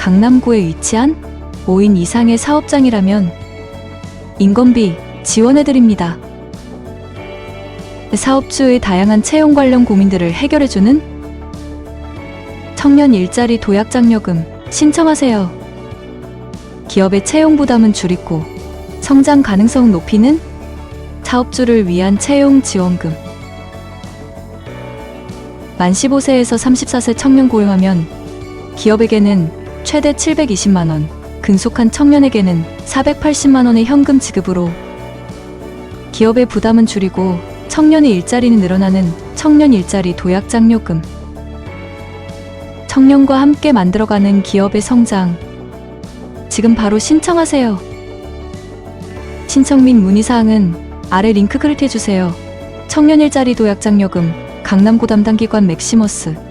강남구에 위치한 5인 이상의 사업장이라면 인건비 지원해드립니다. 사업주의 다양한 채용 관련 고민들을 해결해주는 청년 일자리 도약 장려금 신청하세요. 기업의 채용 부담은 줄이고 성장 가능성 높이는 사업주를 위한 채용 지원금. 만 15세에서 34세 청년 고용하면 기업에게는 최대 720만 원, 근속한 청년에게는 480만 원의 현금 지급으로 기업의 부담은 줄이고 청년의 일자리는 늘어나는 청년 일자리 도약 장려금. 청년과 함께 만들어가는 기업의 성장. 지금 바로 신청하세요. 신청 및 문의사항은 아래 링크 클릭해주세요. 청년 일자리 도약 장려금 강남고 담당 기관 맥시머스